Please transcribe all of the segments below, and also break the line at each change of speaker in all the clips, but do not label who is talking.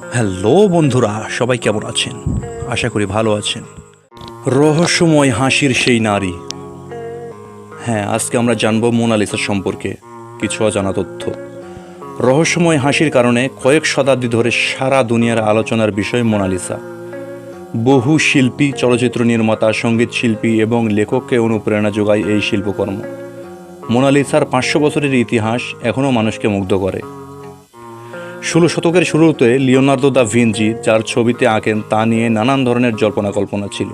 Hello বন্ধুরা, সবাই কেমন আছেন? আশা করি ভালো আছেন। রহস্যময় হাসির সেই নারী। হ্যাঁ আজকে আমরা জানব মোনালিসা সম্পর্কে কিছু অজানা তথ্য। রহস্যময় হাসির কারণে কয়েক শতাব্দী ধরে সারা দুনিয়ার আলোচনার বিষয় মোনালিসা। বহু শিল্পী, চলচ্চিত্র নির্মাতা, সংগীত শিল্পী এবং লেখককে অনুপ্রেরণা যোগায় এই শিল্পকর্ম। মোনালিসার পাঁচশো বছরের ইতিহাস এখনও মানুষকে মুগ্ধ করে। ষোলো শতকের শুরুতে লিওনার্দো দা ভিনজি যার ছবিতে আঁকেন তা নিয়ে নানান ধরনের জল্পনা কল্পনা ছিল।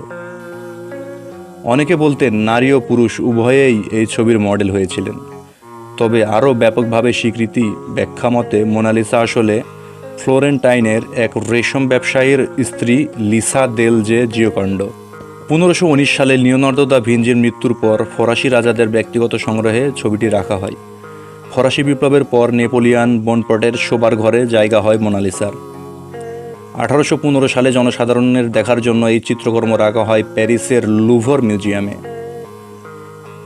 অনেকে বলতেন নারী ও পুরুষ উভয়েই এই ছবির মডেল হয়েছিলেন। তবে আরও ব্যাপকভাবে স্বীকৃতি ব্যাখ্যা মতে মোনালিসা আসলে ফ্লোরেন্টাইনের এক রেশম ব্যবসায়ীর স্ত্রী লিসা দেল জে জিওকাণ্ড পনেরোশো সালে লিওনার্দো দা ভিনজির মৃত্যুর পর ফরাসি রাজাদের ব্যক্তিগত সংগ্রহে ছবিটি রাখা হয়। ফরাসি বিপ্লবের পর নেপোলিয়ান বনপটের শোবার ঘরে জায়গা হয় মোনালিসার আঠারোশো পনেরো সালে জনসাধারণের দেখার জন্য এই চিত্রকর্ম রাখা হয় প্যারিসের লুভর মিউজিয়ামে।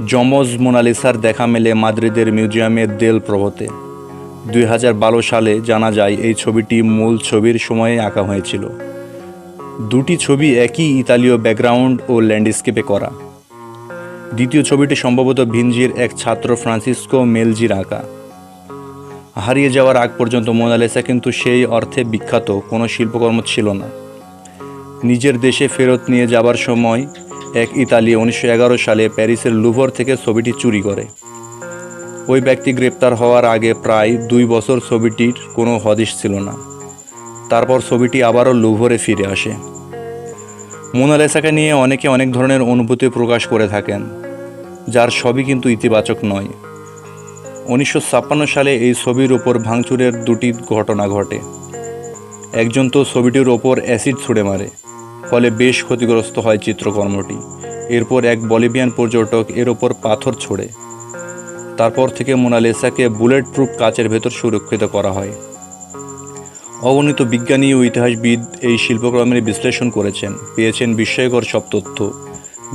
জমজ মোনালিসার দেখা মেলে মাদ্রিদের মিউজিয়ামে দেল প্রভতে। দুই হাজার বারো সালে জানা যায় এই ছবিটি মূল ছবির সময়ে আঁকা হয়েছিল। দুটি ছবি একই ইতালীয় ব্যাকগ্রাউন্ড ও ল্যান্ডস্কেপে করা। দ্বিতীয় ছবিটি সম্ভবত ভিনজির এক ছাত্র ফ্রান্সিসকো মেলজির আঁকা হারিয়ে যাওয়ার আগ পর্যন্ত মোনালিসা কিন্তু সেই অর্থে বিখ্যাত, কোনো শিল্পকর্ম ছিল না। নিজের দেশে ফেরত নিয়ে যাবার সময় এক ইতালি উনিশশো এগারো সালে প্যারিসের লুভর থেকে ছবিটি চুরি করে। ওই ব্যক্তি গ্রেপ্তার হওয়ার আগে প্রায় দুই বছর ছবিটির কোনো হদিশ ছিল না। তারপর ছবিটি আবারও লুভরে ফিরে আসে। মোনালিসাকে নিয়ে অনেকে অনেক ধরনের অনুভূতি প্রকাশ করে থাকেন, যার সবই কিন্তু ইতিবাচক নয়। উনিশশো সালে এই ছবির ওপর ভাঙচুরের দুটি ঘটনা ঘটে। একজন তো ছবিটির ওপর অ্যাসিড ছুঁড়ে মারে, ফলে বেশ ক্ষতিগ্রস্ত হয় চিত্রকর্মটি। এরপর এক বলিভিয়ান পর্যটক এর ওপর পাথর ছোড়ে। তারপর থেকে মোনালিসাকে বুলেট প্রুফ কাচের ভেতর সুরক্ষিত করা হয়। অগণিত বিজ্ঞানী ও ইতিহাসবিদ এই শিল্পকর্মের বিশ্লেষণ করেছেন। পেয়েছেন বিস্ময়কর সব তথ্য।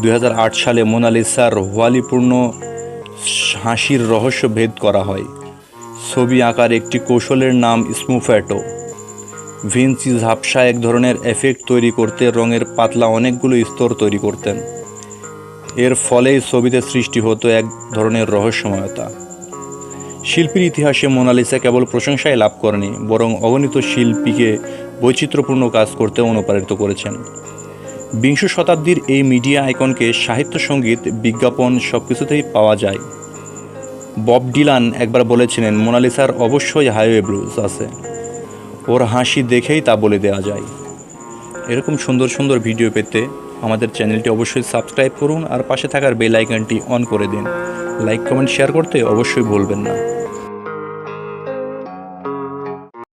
দু হাজার আট সালে মোনালিসার হোয়ালিপূর্ণ হাসির রহস্য ভেদ করা হয়। ছবি আঁকার একটি কৌশলের নাম স্মুফ্যাটো। ভিনসি ঝাপসা এক ধরনের এফেক্ট তৈরি করতে রঙের পাতলা অনেকগুলো স্তর তৈরি করতেন। এর ফলেই ছবিতে সৃষ্টি হতো এক ধরনের রহস্যময়তা। শিল্পীর ইতিহাসে মোনালিসা কেবল প্রশংসায় লাভ করেনি, বরং অগণিত শিল্পীকে বৈচিত্র্যপূর্ণ কাজ করতে অনুপ্রাণিত করেছেন। বিংশ শতাব্দীর এই মিডিয়া আইকনকে সাহিত্য সংগীত, বিজ্ঞাপন সব কিছুতেই পাওয়া যায়। বব ডিলান একবার বলেছিলেন, মোনালিসার অবশ্যই হাইওয়ে ব্লুজ আছে। ওর হাসি দেখেই তা বলে দেওয়া যায়। এরকম সুন্দর সুন্দর ভিডিও পেতে আমাদের চ্যানেলটি অবশ্যই সাবস্ক্রাইব করুন আর পাশে থাকার বেল আইকনটি অন করে দিন। লাইক, কমেন্ট, শেয়ার করতে অবশ্যই ভুলবেন না।